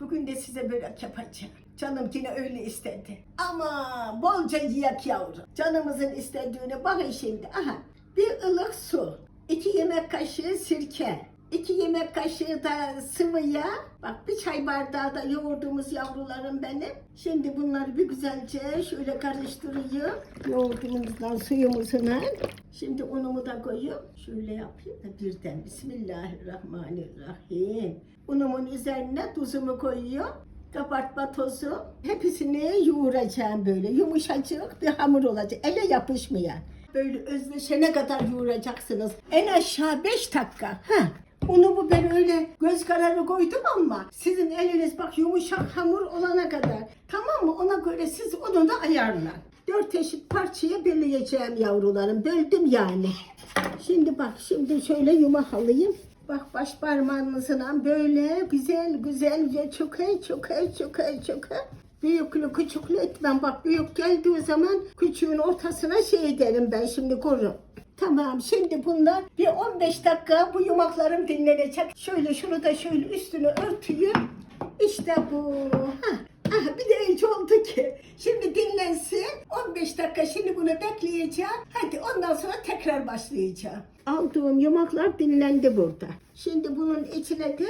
Bugün de size börek yapacağım. Canım yine öyle istedi. Ama bolca yiyek yavrum. Canımızın istediğini bakın şimdi. Aha bir ılık su. iki yemek kaşığı sirke. İki yemek kaşığı da sıvı yağ. Bak bir çay bardağı da yoğurdumuz yavrularım benim. Şimdi bunları bir güzelce şöyle karıştırıyor. Yoğurdumuzdan suyumuzla. Şimdi unumu da koyuyorum. Şöyle yapayım da birden. Bismillahirrahmanirrahim. Unumun üzerine tuzumu koyuyorum. Kabartma tozu. Hepsini yoğuracağım böyle. Yumuşacık bir hamur olacak. Ele yapışmayan. Böyle özleşene kadar yoğuracaksınız. En aşağı 5 dakika. Ha. Unumu ben öyle göz kararı koydum ama sizin eliniz bak yumuşak hamur olana kadar. Tamam mı? Ona göre siz onu da ayarla. Dört eşit parçaya böleceğim yavrularım. Böldüm yani. Şimdi bak şimdi şöyle yumak alayım. Bak baş parmağınızla böyle güzel güzelce çöke çöke çöke çöke. Büyüklü küçüklü etmem. Bak büyük geldiği zaman küçüğün ortasına şey ederim ben şimdi korum. Tamam şimdi bunlar bir 15 dakika bu yumaklarım dinlenecek. Şöyle şunu da şöyle üstünü örtüyüm. İşte bu. Hah. Aha, bir de hiç oldu ki. Şimdi dinlensin. 15 dakika şimdi bunu bekleyeceğim. Hadi ondan sonra tekrar başlayacağım. Aldığım yumaklar dinlendi burada. Şimdi bunun içine de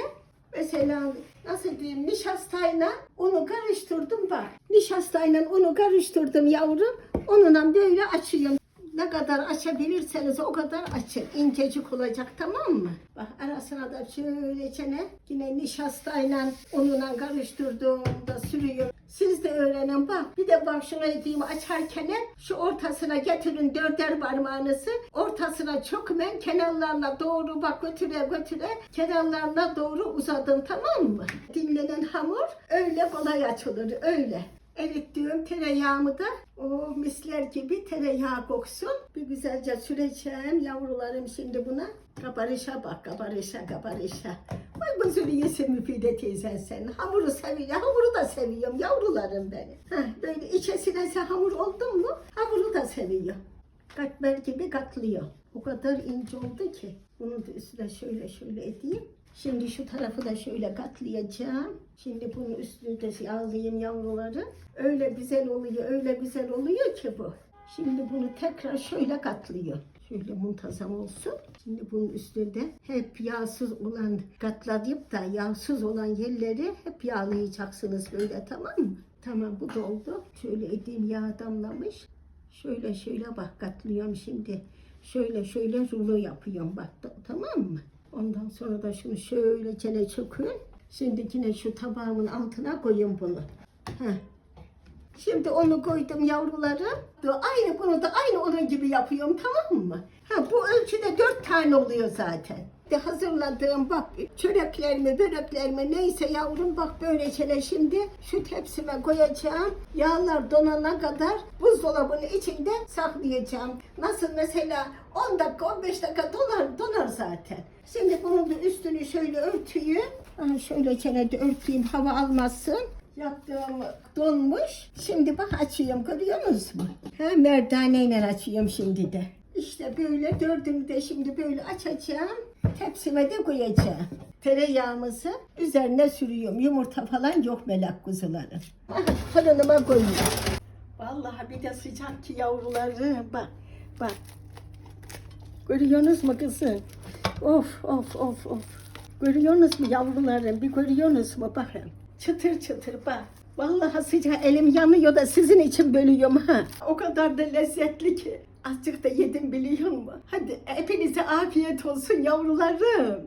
mesela nasıl diyeyim nişastayla unu karıştırdım bak. Nişastayla unu karıştırdım yavrum. Onunla böyle açıyorum. Ne kadar açabilirseniz o kadar açın. İncecik olacak tamam mı? Bak arasına da şöyle çene yine nişastayla ununa karıştırdığımda sürüyorum. Siz de öğrenin bak. Bir de bak şuna diyeyim açarken şu ortasına getirin dörder parmağınızı. Ortasına çökmen kenarlarına doğru bak götüre götüre kenarlarına doğru uzadın tamam mı? Dinlenen hamur öyle kolay açılır öyle. Erittiğim tereyağımı da o misler gibi tereyağı koksun. Bir güzelce süreceğim yavrularım şimdi buna. Kabarışa bak kabarışa kabarışa. Vay gözünü yesin Müfide teyzen sen. Hamuru seviyor. Hamuru da seviyorum yavrularım benim. Heh, böyle içesine sen hamur oldun mu hamuru da seviyor. Katmer gibi katlıyor. O kadar ince oldu ki. Bunu da üstüne şöyle şöyle edeyim. Şimdi şu tarafı da şöyle katlayacağım. Şimdi bunun üstünü de yağlayayım yavruları. Öyle güzel oluyor, öyle güzel oluyor ki bu. Şimdi bunu tekrar şöyle katlıyor. Şöyle muntazam olsun. Şimdi bunun üstünde hep yağsız olan katlayıp da yağsız olan yerleri hep yağlayacaksınız böyle tamam mı? Tamam bu doldu. Şöyle edeyim yağ damlamış. Şöyle şöyle bak katlıyorum şimdi. Şöyle şöyle rulo yapıyorum bak tamam mı? Ondan sonra da şunu şöyle çene çökün. Şimdi yine şu tabağımın altına koyun bunu. Heh. Şimdi onu koydum yavruları. Aynı bunu da aynı onun gibi yapıyorum tamam mı? Ha, bu ölçüde dört tane oluyor zaten. De hazırladığım bak çöreklerimi, böreklerimi neyse yavrum bak böyle şeyler şimdi şu tepsime koyacağım. Yağlar donana kadar buzdolabının içinde saklayacağım. Nasıl mesela 10 dakika 15 dakika donar, donar zaten. Şimdi bunun da üstünü şöyle örtüyüm. Ha, şöyle çenede örteyim hava almasın. Yaptığım donmuş. Şimdi bak açıyorum görüyorsunuz mu? Ha, merdaneyle açıyorum şimdi de. İşte böyle dördünü de şimdi böyle açacağım. Tepsime de koyacağım. Tereyağımızı üzerine sürüyorum. Yumurta falan yok melek kuzuları. Aha, Fırınıma koyuyorum. Vallahi bir de sıcak ki yavruları. Bak bak. Görüyorsunuz mu kızım? Of of of of. Görüyorsunuz mu yavrularım? Bir görüyorsunuz mu? Bakın. Çıtır çıtır bak. Vallahi sıcak elim yanıyor da sizin için bölüyorum ha. O kadar da lezzetli ki. Azıcık da yedim biliyor musun? Hadi hepinize afiyet olsun yavrularım.